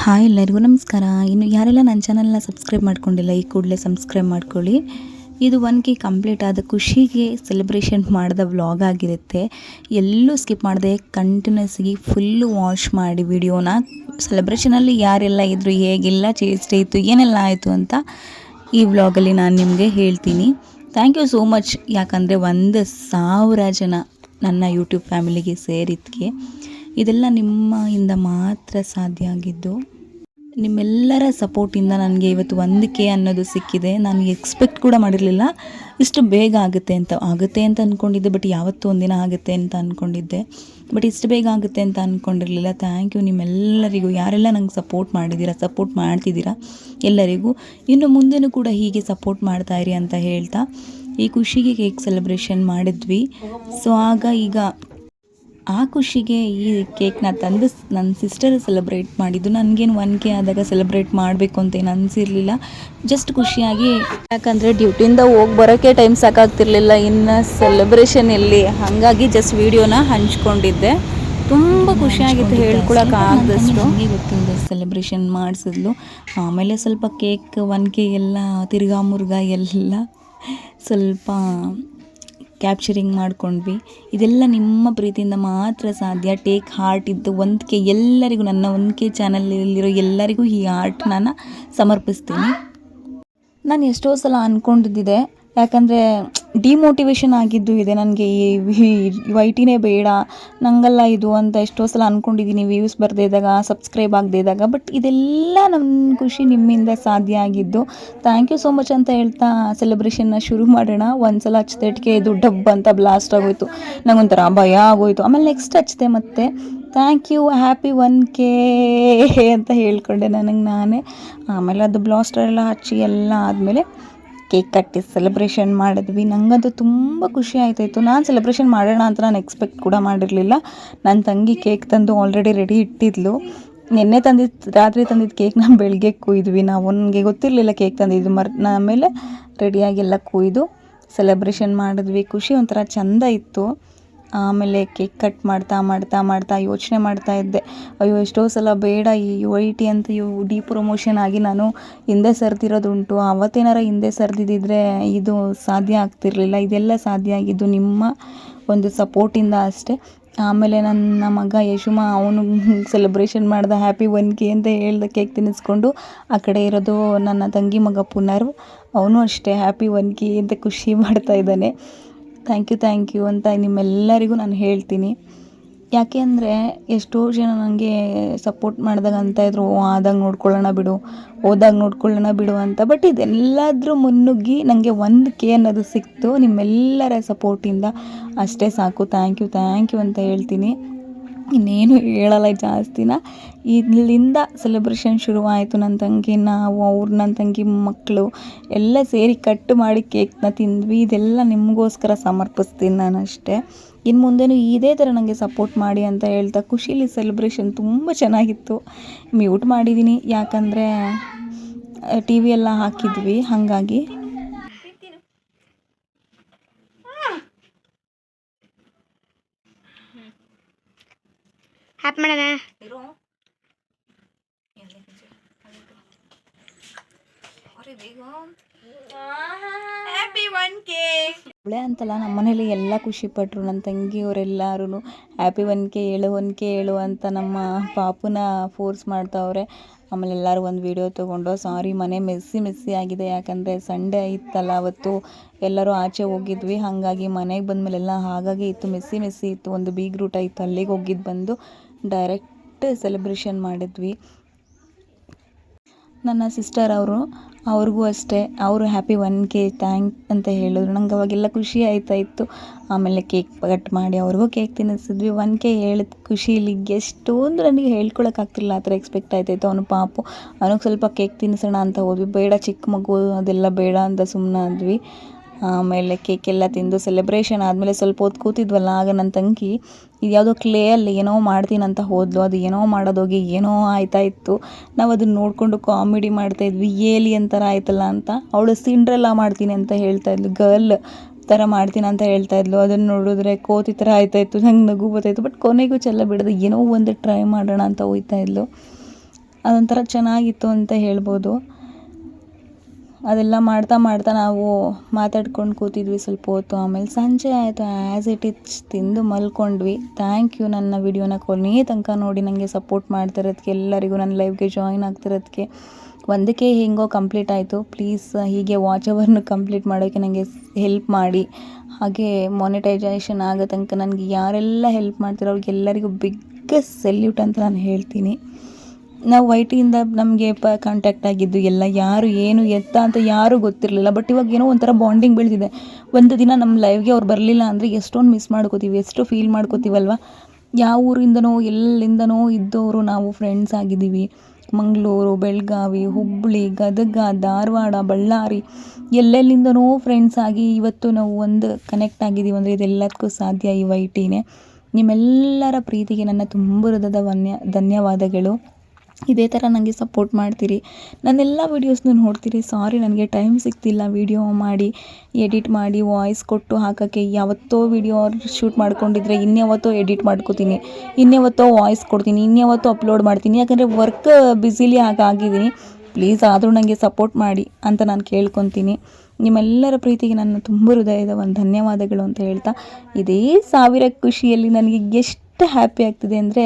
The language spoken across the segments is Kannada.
ಹಾಯ್ ಎಲ್ಲರಿಗೂ ನಮಸ್ಕಾರ. ಇನ್ನು ಯಾರೆಲ್ಲ ನನ್ನ ಚಾನಲ್ನ ಸಬ್ಸ್ಕ್ರೈಬ್ ಮಾಡ್ಕೊಂಡಿಲ್ಲ, ಈ ಕೂಡಲೇ ಸಬ್ಸ್ಕ್ರೈಬ್ ಮಾಡ್ಕೊಳ್ಳಿ. ಇದು ಒನ್ ಕೆ ಕಂಪ್ಲೀಟ್ ಆದ ಖುಷಿಗೆ ಸೆಲೆಬ್ರೇಷನ್ ಮಾಡಿದ ವ್ಲಾಗ್ ಆಗಿರುತ್ತೆ. ಎಲ್ಲೂ ಸ್ಕಿಪ್ ಮಾಡದೆ ಕಂಟಿನ್ಯೂಸ್ಗೆ ಫುಲ್ಲು ವಾಶ್ ಮಾಡಿ ವಿಡಿಯೋನ ಸೆಲೆಬ್ರೇಷನಲ್ಲಿ ಯಾರೆಲ್ಲ ಇದ್ದರು ಹೇಗೆಲ್ಲ ಚೇಸ್ಟ್ ಇತ್ತು ಏನೆಲ್ಲ ಆಯಿತು ಅಂತ ಈ ವ್ಲಾಗಲ್ಲಿ ನಾನು ನಿಮಗೆ ಹೇಳ್ತೀನಿ. ಥ್ಯಾಂಕ್ ಯು ಸೋ ಮಚ್ ಯಾಕಂದರೆ ಒಂದು ಸಾವಿರ ಜನ ನನ್ನ ಯೂಟ್ಯೂಬ್ ಫ್ಯಾಮಿಲಿಗೆ ಸೇರಿದ್ದಕ್ಕೆ ಇದೆಲ್ಲ ನಿಮ್ಮಿಂದ ಮಾತ್ರ ಸಾಧ್ಯ ಆಗಿದ್ದು, ನಿಮ್ಮೆಲ್ಲರ ಸಪೋರ್ಟಿಂದ ನನಗೆ ಇವತ್ತು ಒಂದು ಅನ್ನೋದು ಸಿಕ್ಕಿದೆ. ನಾನು ಎಕ್ಸ್ಪೆಕ್ಟ್ ಕೂಡ ಮಾಡಿರಲಿಲ್ಲ. ಇಷ್ಟು ಬೇಗ ಆಗುತ್ತೆ ಅಂತ ಆಗುತ್ತೆ ಅಂತ ಅಂದ್ಕೊಂಡಿದ್ದೆ ಬಟ್ ಯಾವತ್ತೂ ಒಂದಿನ ಆಗುತ್ತೆ ಅಂತ ಅಂದ್ಕೊಂಡಿದ್ದೆ ಬಟ್ ಇಷ್ಟು ಬೇಗ ಆಗುತ್ತೆ ಅಂತ ಅಂದ್ಕೊಂಡಿರಲಿಲ್ಲ ಥ್ಯಾಂಕ್ ಯು ನಿಮ್ಮೆಲ್ಲರಿಗೂ. ಯಾರೆಲ್ಲ ನಂಗೆ ಸಪೋರ್ಟ್ ಮಾಡಿದ್ದೀರಾ, ಸಪೋರ್ಟ್ ಮಾಡ್ತಿದ್ದೀರಾ, ಎಲ್ಲರಿಗೂ ಇನ್ನು ಮುಂದೆನೂ ಕೂಡ ಹೀಗೆ ಸಪೋರ್ಟ್ ಮಾಡ್ತಾ ಇರಿ ಅಂತ ಹೇಳ್ತಾ ಈ ಖುಷಿಗೆ ಕೇಕ್ ಸೆಲೆಬ್ರೇಷನ್ ಮಾಡಿದ್ವಿ. ಸೊ ಆಗ ಈಗ ಆ ಖುಷಿಗೆ ಈ ಕೇಕ್ನ ತಂದು ನನ್ನ ಸಿಸ್ಟರ್ ಸೆಲೆಬ್ರೇಟ್ ಮಾಡಿದ್ದು. ನನಗೇನು ಒನ್ ಕೆ ಆದಾಗ ಸೆಲೆಬ್ರೇಟ್ ಮಾಡಬೇಕು ಅಂತ ಏನು ಅನಿಸಿರಲಿಲ್ಲ. ಜಸ್ಟ್ ಖುಷಿಯಾಗಿ ಯಾಕಂದರೆ ಡ್ಯೂಟಿಯಿಂದ ಹೋಗಿ ಬರೋಕ್ಕೆ ಟೈಮ್ ಸಾಕಾಗ್ತಿರ್ಲಿಲ್ಲ. ಇನ್ನು ಸೆಲೆಬ್ರೇಷನ್ ಎಲ್ಲಿ ಹಾಗಾಗಿ ಜಸ್ಟ್ ವೀಡಿಯೋನ ಹಂಚ್ಕೊಂಡಿದ್ದೆ. ತುಂಬ ಖುಷಿಯಾಗಿತ್ತು ಹೇಳ್ಕೊಳಕ್ಕೆ ಆಗದಷ್ಟು. ಗೊತ್ತಿಲ್ಲ ಸೆಲೆಬ್ರೇಷನ್ ಮಾಡಿಸಿದ್ಲು. ಆಮೇಲೆ ಸ್ವಲ್ಪ ಕೇಕ್ ಒನ್ ಕೆ ಎಲ್ಲ ತಿರ್ಗಾ ಮುರ್ಗ ಎಲ್ಲ ಸ್ವಲ್ಪ ಕ್ಯಾಪ್ಚರಿಂಗ್ ಮಾಡ್ಕೊಂಡ್ವಿ. ಇದೆಲ್ಲ ನಿಮ್ಮ ಪ್ರೀತಿಯಿಂದ ಮಾತ್ರ ಸಾಧ್ಯ. ಟೇಕ್ ಹಾರ್ಟ್ ಇದ್ದು ಒಂದು ಕೆ ಎಲ್ಲರಿಗೂ, ನನ್ನ ಒಂದು ಕೆ ಚಾನಲಲ್ಲಿರೋ ಎಲ್ಲರಿಗೂ ಈ ಹಾರ್ಟ್ ನಾನು ಸಮರ್ಪಿಸ್ತೀನಿ. ನಾನು ಎಷ್ಟೋ ಸಲ ಅಂದ್ಕೊಂಡಿದ್ದಿದೆ ಯಾಕಂದರೆ ಡಿಮೋಟಿವೇಶನ್ ಆಗಿದ್ದು ಇದೆ ನನಗೆ ಈ ವೈಟಿನೇ ಬೇಡ, ನಂಗಲ್ಲ ಇದು ಅಂತ ಎಷ್ಟೋ ಸಲ ಅಂದ್ಕೊಂಡಿದ್ದೀನಿ ವ್ಯೂಸ್ ಬರದೇ ಇದ್ದಾಗ ಸಬ್ಸ್ಕ್ರೈಬ್ ಆಗದೇ ಇದ್ದಾಗ ಬಟ್ ಇದೆಲ್ಲ ನನ್ನ ಖುಷಿ ನಿಮ್ಮಿಂದ ಸಾಧ್ಯ ಆಗಿದ್ದು. ಥ್ಯಾಂಕ್ ಯು ಸೋ ಮಚ್ ಅಂತ ಹೇಳ್ತಾ ಸೆಲೆಬ್ರೇಷನ್ನ ಶುರು ಮಾಡೋಣ. ಒಂದು ಸಲ ಇದು ಡಬ್ ಅಂತ ಬ್ಲಾಸ್ಟ್ ಆಗೋಯ್ತು. ನಂಗೊಂಥರ ಭಯ ಆಗೋಯ್ತು. ಆಮೇಲೆ ನೆಕ್ಸ್ಟ್ ಹಚ್ಚಿದೆ ಮತ್ತೆ. Thank you happy one K ಅಂತ ಹೇಳ್ಕೊಂಡೆ ನನಗೆ ನಾನೇ. ಆಮೇಲೆ ಅದು ಬ್ಲಾಸ್ಟರ್ ಎಲ್ಲ ಹಚ್ಚಿ ಎಲ್ಲ ಆದಮೇಲೆ ಕೇಕ್ ಕಟ್ಟಿ ಸೆಲೆಬ್ರೇಷನ್ ಮಾಡಿದ್ವಿ. ನನಗಂತೂ ತುಂಬ ಖುಷಿ ಆಯ್ತಾಯಿತ್ತು ನಾನು ಸೆಲೆಬ್ರೇಷನ್ ಮಾಡೋಣ ಅಂತ ನಾನು ಎಕ್ಸ್ಪೆಕ್ಟ್ ಕೂಡ ಮಾಡಿರಲಿಲ್ಲ. ನನ್ನ ತಂಗಿ ಕೇಕ್ ತಂದು ಆಲ್ರೆಡಿ ರೆಡಿ ಇಟ್ಟಿದ್ಲು. ನಿನ್ನೆ ತಂದಿದ್ದು ರಾತ್ರಿ ತಂದಿದ್ದ ಕೇಕ್ ನಾನು ಬೆಳಗ್ಗೆ ಕುಯ್ದ್ವಿ ನಾವು. ನನಗೆ ಗೊತ್ತಿರಲಿಲ್ಲ ಕೇಕ್ ತಂದಿದ್ದು. ಮರ್ ಆಮೇಲೆ ರೆಡಿಯಾಗಿ ಎಲ್ಲ ಕುಯ್ದು ಸೆಲೆಬ್ರೇಷನ್ ಮಾಡಿದ್ವಿ. ಖುಷಿ ಒಂಥರ ಚಂದ ಇತ್ತು. ಆಮೇಲೆ ಕೇಕ್ ಕಟ್ ಮಾಡ್ತಾ ಮಾಡ್ತಾ ಮಾಡ್ತಾ ಯೋಚನೆ ಮಾಡ್ತಾ ಇದ್ದೆ. ಅಯ್ಯೋ, ಎಷ್ಟೋ ಸಲ ಬೇಡ ಈ ಯು ಐ ಟಿ ಅಂತ ಇವು ಡಿ ಪ್ರಮೋಷನ್ ಆಗಿ ನಾನು ಹಿಂದೆ ಸರ್ದಿರೋದುಂಟು. ಅವತ್ತೇನಾರ ಹಿಂದೆ ಸರ್ದಿದ್ದಿದ್ರೆ ಇದು ಸಾಧ್ಯ ಆಗ್ತಿರಲಿಲ್ಲ. ಇದೆಲ್ಲ ಸಾಧ್ಯ ಆಗಿದ್ದು ನಿಮ್ಮ ಒಂದು ಸಪೋರ್ಟಿಂದ ಅಷ್ಟೇ. ಆಮೇಲೆ ನನ್ನ ಮಗ ಯಶುಮ ಅವನು ಸೆಲೆಬ್ರೇಷನ್ ಮಾಡ್ದ ಹ್ಯಾಪಿ ಒನ್ ಕೆ ಅಂತ ಹೇಳ್ದ ಕೇಕ್ ತಿನ್ನಿಸ್ಕೊಂಡು ಆ ಕಡೆ ಇರೋದು ನನ್ನ ತಂಗಿ ಮಗ ಪುನರ್ ಅವನು ಅಷ್ಟೇ ಹ್ಯಾಪಿ ಒನ್ ಕೆ ಅಂತ ಖುಷಿ ಮಾಡ್ತಾ ಇದ್ದಾನೆ. ಥ್ಯಾಂಕ್ ಯು ಥ್ಯಾಂಕ್ ಯು ಅಂತ ನಿಮ್ಮೆಲ್ಲರಿಗೂ ನಾನು ಹೇಳ್ತೀನಿ. ಯಾಕೆ ಅಂದರೆ ಎಷ್ಟೋ ಜನ ನನಗೆ ಸಪೋರ್ಟ್ ಮಾಡಿದಾಗ ಅಂತ ಇದ್ರು "ಓ, ಆದಾಗ ನೋಡ್ಕೊಳ್ಳೋಣ ಬಿಡು ಹೋದಾಗ ನೋಡ್ಕೊಳ್ಳೋಣ ಬಿಡು ಅಂತ. ಬಟ್ ಇದೆಲ್ಲಾದರೂ ಮುನ್ನುಗ್ಗಿ ನನಗೆ ಒಂದು ಕೆ ಅನ್ನೋದು ಸಿಕ್ತು. ನಿಮ್ಮೆಲ್ಲರ ಸಪೋರ್ಟಿಂದ ಅಷ್ಟೇ ಸಾಕು. ಥ್ಯಾಂಕ್ ಯು ಥ್ಯಾಂಕ್ ಯು ಅಂತ ಹೇಳ್ತೀನಿ. ಇನ್ನೇನು ಹೇಳಲ್ಲ ಜಾಸ್ತಿನ. ಇಲ್ಲಿಂದ ಸೆಲೆಬ್ರೇಷನ್ ಶುರುವಾಯಿತು ನನ್ನ ತಂಗಿ, ನಾವು, ಅವ್ರು ನನ್ನ ತಂಗಿ ಮಕ್ಕಳು ಎಲ್ಲ ಸೇರಿ ಕಟ್ ಮಾಡಿ ಕೇಕ್ನ ತಿಂದ್ವಿ. ಇದೆಲ್ಲ ನಿಮಗೋಸ್ಕರ ಸಮರ್ಪಿಸ್ತೀನಿ ನಾನು ಅಷ್ಟೇ. ಇನ್ನು ಮುಂದೆನೂ ಇದೇ ಥರ ನನಗೆ ಸಪೋರ್ಟ್ ಮಾಡಿ ಅಂತ ಹೇಳ್ತಾ ಖುಷಿಲಿ ಸೆಲೆಬ್ರೇಷನ್ ತುಂಬ ಚೆನ್ನಾಗಿತ್ತು. ಮ್ಯೂಟ್ ಮಾಡಿದ್ದೀನಿ ಯಾಕಂದರೆ ಟಿ ವಿ ಎಲ್ಲ ಹಾಕಿದ್ವಿ. ಹಾಗಾಗಿ. ಹ್ಯಾಪ್ ಮಾಡೋಣ. ಒಳ್ಳೆ ಅಂತಲ್ಲ ನಮ್ಮ ಮನೇಲಿ ಎಲ್ಲ ಖುಷಿ ಪಟ್ಟರು ನನ್ನ ತಂಗಿಯವರೆಲ್ಲರೂ ಹ್ಯಾಪಿ ಒನ್ ಕೆ ಏಳು ಒನ್ ಕೆ ಏಳು ಅಂತ ನಮ್ಮ ಪಾಪುನ ಫೋರ್ಸ್ ಮಾಡ್ತಾವ್ರೆ. ಆಮೇಲೆ ಎಲ್ಲರೂ ಒಂದು ವಿಡಿಯೋ ತೊಗೊಂಡು ಸಾರಿ ಮನೆ ಮೆಸ್ಸಿ ಮೆಸ್ಸಿ ಆಗಿದೆ. ಯಾಕಂದರೆ ಸಂಡೇ ಇತ್ತಲ್ಲ ಅವತ್ತು. ಎಲ್ಲರೂ ಆಚೆ ಹೋಗಿದ್ವಿ. ಹಾಗಾಗಿ ಮನೆಗೆ ಬಂದಮೇಲೆಲ್ಲ ಹಾಗಾಗಿ ಇತ್ತು. ಮೆಸ್ಸಿ ಮೆಸ್ಸಿ ಇತ್ತು. ಒಂದು ಬೀಗ್ ರೂಟ ಇತ್ತು. ಅಲ್ಲಿಗೆ ಹೋಗಿದ್ದು ಬಂದು ಡೈರೆಕ್ಟ್ ಸೆಲೆಬ್ರೇಷನ್ ಮಾಡಿದ್ವಿ. ನನ್ನ ಸಿಸ್ಟರ್ ಅವರು, ಅವ್ರಿಗೂ ಅಷ್ಟೇ. ಅವರು ಹ್ಯಾಪಿ ಒನ್ ಕೆ ಥ್ಯಾಂಕ್ ಅಂತ ಹೇಳಿದ್ರು. ನಂಗೆ ಅವಾಗೆಲ್ಲ ಖುಷಿ ಆಯ್ತಾ ಇತ್ತು. ಆಮೇಲೆ ಕೇಕ್ ಕಟ್ ಮಾಡಿ ಅವ್ರಿಗೂ ಕೇಕ್ ತಿನ್ನಿಸಿದ್ವಿ. ಒನ್ ಕೆ ಹೇಳಿದ ಖುಷಿಲಿ ಎಷ್ಟೊಂದು ನನಗೆ ಹೇಳ್ಕೊಳಕ್ಕಾಗ್ತಿಲ್ಲ ಆ ಥರ ಎಕ್ಸ್ಪೆಕ್ಟ್ ಆಯ್ತಾಯಿತ್ತು ಅವನು ಪಾಪು. ಅವನಿಗೆ ಸ್ವಲ್ಪ ಕೇಕ್ ತಿನ್ನಿಸೋಣ ಅಂತ ಹೋದ್ವಿ. ಬೇಡ ಚಿಕ್ಕ ಮಗು, ಅದೆಲ್ಲ ಬೇಡ ಅಂತ ಸುಮ್ಮನಾದ್ವಿ ಆಮೇಲೆ ಕೇಕ್ ಎಲ್ಲ ತಿಂದು ಸೆಲೆಬ್ರೇಷನ್ ಆದಮೇಲೆ ಸ್ವಲ್ಪ ಹೊತ್ತು ಕೂತಿದ್ವಲ್ಲ, ಆಗ ನನ್ನ ತಂಗಿ ಇದು ಯಾವುದೋ ಕ್ಲೇಯಲ್ಲಿ ಏನೋ ಮಾಡ್ತೀನಂತ ಹೋದ್ಲು. ಅದು ಏನೋ ಮಾಡೋದೋಗಿ ಏನೋ ಆಯ್ತಾ ಇತ್ತು. ನಾವು ಅದನ್ನ ನೋಡಿಕೊಂಡು ಕಾಮಿಡಿ ಮಾಡ್ತಾಯಿದ್ವಿ ಏಲಿ ಅಂತಾರ ಆಯ್ತಲ್ಲ ಅಂತ. ಅವಳು ಸಿಂಡ್ರೆಲ್ಲ ಮಾಡ್ತೀನಿ ಅಂತ ಹೇಳ್ತಾ ಇದ್ಲು. ಗರ್ಲ್ ಥರ ಮಾಡ್ತೀನಿ ಅಂತ ಹೇಳ್ತಾ ಇದ್ಲು. ಅದನ್ನು ನೋಡಿದ್ರೆ ಕೋತಿ ಥರ ಆಯ್ತಾ ಇತ್ತು. ನಂಗೆ ನಗು ಬರ್ತಾಯಿತ್ತು ಬಟ್ ಕೊನೆಗೂ ಚೆಲ್ಲ ಬಿಡೋದು ಏನೋ ಒಂದು ಟ್ರೈ ಮಾಡೋಣ ಅಂತ ಹೋಯ್ತಾ ಇದ್ಲು. ಅದೊಂಥರ ಚೆನ್ನಾಗಿತ್ತು ಅಂತ ಹೇಳ್ಬೋದು. ಅದೆಲ್ಲ ಮಾಡ್ತಾ ಮಾಡ್ತಾ ನಾವು ಮಾತಾಡ್ಕೊಂಡು ಕೂತಿದ್ವಿ ಸ್ವಲ್ಪ ಹೊತ್ತು. ಆಮೇಲೆ ಸಂಜೆ ಆಯಿತು. ಆ್ಯಸ್ ಇಟ್ ಇಚ್ ತಿಂದು ಮಲ್ಕೊಂಡ್ವಿ. ಥ್ಯಾಂಕ್ ಯು ನನ್ನ ವಿಡಿಯೋನ ಕೊನೆಯ ತನಕ ನೋಡಿ ನನಗೆ ಸಪೋರ್ಟ್ ಮಾಡ್ತಿರೋದಕ್ಕೆ ಎಲ್ಲರಿಗೂ ನನ್ನ ಲೈಫ್ಗೆ ಜಾಯಿನ್ ಆಗ್ತಿರೋದಕ್ಕೆ ಒಂದಕ್ಕೆ ಹೆಂಗೋ ಕಂಪ್ಲೀಟ್ ಆಯಿತು. ಪ್ಲೀಸ್ ಹೀಗೆ ವಾಚ್ ಅವರ್ನ ಕಂಪ್ಲೀಟ್ ಮಾಡೋಕ್ಕೆ ನನಗೆ ಹೆಲ್ಪ್ ಮಾಡಿ. ಹಾಗೆ ಮಾನಿಟೈಸೇಷನ್ ಆಗೋ ತನಕ ನನಗೆ ಯಾರೆಲ್ಲ ಹೆಲ್ಪ್ ಮಾಡ್ತಿರೋ ಅವ್ರಿಗೆಲ್ಲರಿಗೂ ಬಿಗ್ಗೆಸ್ಟ್ ಸೆಲ್ಯೂಟ್ ಅಂತ ನಾನು ಹೇಳ್ತೀನಿ. ನಾವು ವೈ ಟಿಯಿಂದ ನಮಗೆ ಪ ಕಾಂಟ್ಯಾಕ್ಟ್ ಆಗಿದ್ದು, ಎಲ್ಲ ಯಾರು ಏನು ಎತ್ತ ಅಂತ ಯಾರೂ ಗೊತ್ತಿರಲಿಲ್ಲ. ಬಟ್ ಇವಾಗ ಏನೋ ಒಂಥರ ಬಾಂಡಿಂಗ್ ಬೆಳೆದಿದೆ ಒಂದು ದಿನ ನಮ್ಮ ಲೈವ್ಗೆ ಅವ್ರು ಬರಲಿಲ್ಲ ಅಂದರೆ ಎಷ್ಟೊಂದು ಮಿಸ್ ಮಾಡ್ಕೋತೀವಿ, ಎಷ್ಟು ಫೀಲ್ ಮಾಡ್ಕೋತೀವಲ್ವ? ಯಾವ ಊರಿಂದನೋ, ಎಲ್ಲಿಂದನೋ ಇದ್ದವರು ನಾವು ಫ್ರೆಂಡ್ಸ್ ಆಗಿದ್ದೀವಿ. ಮಂಗಳೂರು, ಬೆಳಗಾವಿ ಹುಬ್ಬಳ್ಳಿ ಗದಗ, ಧಾರವಾಡ, ಬಳ್ಳಾರಿ, ಎಲ್ಲೆಲ್ಲಿಂದನೋ ಫ್ರೆಂಡ್ಸ್ ಆಗಿ ಇವತ್ತು ನಾವು ಒಂದು ಕನೆಕ್ಟ್ ಆಗಿದ್ದೀವಿ ಅಂದರೆ ಇದೆಲ್ಲದಕ್ಕೂ ಸಾಧ್ಯ ಈ ವೈ ಟಿನೇ ನಿಮ್ಮೆಲ್ಲರ ಪ್ರೀತಿಗೆ ನನ್ನ ತುಂಬ ಹೃದಯದ ವನ್ಯ ಧನ್ಯವಾದಗಳು. ಇದೇ ಥರ ನನಗೆ ಸಪೋರ್ಟ್ ಮಾಡ್ತೀರಿ. ನನ್ನೆಲ್ಲ ವೀಡಿಯೋಸ್ನು ನೋಡ್ತೀರಿ. ಸಾರಿ, ನನಗೆ ಟೈಮ್ ಸಿಗ್ತಿಲ್ಲ. ವೀಡಿಯೋ ಮಾಡಿ, ಎಡಿಟ್ ಮಾಡಿ, ವಾಯ್ಸ್ ಕೊಟ್ಟು ಹಾಕೋಕ್ಕೆ ಯಾವತ್ತೋ ವೀಡಿಯೋ ಶೂಟ್ ಮಾಡ್ಕೊಂಡಿದ್ರೆ ಇನ್ಯಾವತ್ತೋ ಎಡಿಟ್ ಮಾಡ್ಕೋತೀನಿ. ಇನ್ಯಾವತ್ತೋ ವಾಯ್ಸ್ ಕೊಡ್ತೀನಿ. ಇನ್ಯಾವತ್ತೋ ಅಪ್ಲೋಡ್ ಮಾಡ್ತೀನಿ. ಯಾಕಂದರೆ ವರ್ಕ್ ಬ್ಯುಸಿಲಿ ಹಾಗಾಗಿದ್ದೀನಿ ಪ್ಲೀಸ್ ಆದರೂ ನನಗೆ ಸಪೋರ್ಟ್ ಮಾಡಿ ಅಂತ ನಾನು ಕೇಳ್ಕೊತೀನಿ. ನಿಮ್ಮೆಲ್ಲರ ಪ್ರೀತಿಗೆ ನನ್ನ ತುಂಬ ಹೃದಯದ ಒಂದು ಧನ್ಯವಾದಗಳು ಅಂತ ಹೇಳ್ತಾ ಇದೇ ಸಾವಿರ ಖುಷಿಯಲ್ಲಿ ನನಗೆ ಎಷ್ಟು ಹ್ಯಾಪಿ ಆಗ್ತಿದೆ ಅಂದರೆ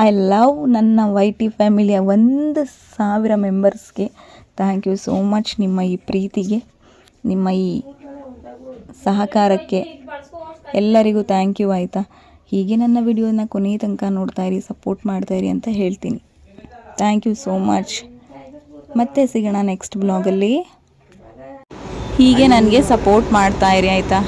ಐ ಲವ್ ನನ್ನ ವೈ ಟಿ ಫ್ಯಾಮಿಲಿಯ ಒಂದು ಸಾವಿರ ಮೆಂಬರ್ಸ್ಗೆ ಥ್ಯಾಂಕ್ ಯು ಸೋ ಮಚ್ ನಿಮ್ಮ ಈ ಪ್ರೀತಿಗೆ, ನಿಮ್ಮ ಈ ಸಹಕಾರಕ್ಕೆ. ಎಲ್ಲರಿಗೂ ಥ್ಯಾಂಕ್ ಯು ಆಯಿತಾ? ಹೀಗೆ ನನ್ನ ವಿಡಿಯೋನ ಕೊನೆಯ ತನಕ ನೋಡ್ತಾ ಇರಿ ಸಪೋರ್ಟ್ ಮಾಡ್ತಾ ಇರಿ ಅಂತ ಹೇಳ್ತೀನಿ. ಥ್ಯಾಂಕ್ ಯು ಸೋ ಮಚ್ ಮತ್ತೆ ಸಿಗೋಣ ನೆಕ್ಸ್ಟ್ ಬ್ಲಾಗಲ್ಲಿ ಹೀಗೆ ನನಗೆ ಸಪೋರ್ಟ್ ಮಾಡ್ತಾ ಇರಿ ಆಯಿತಾ?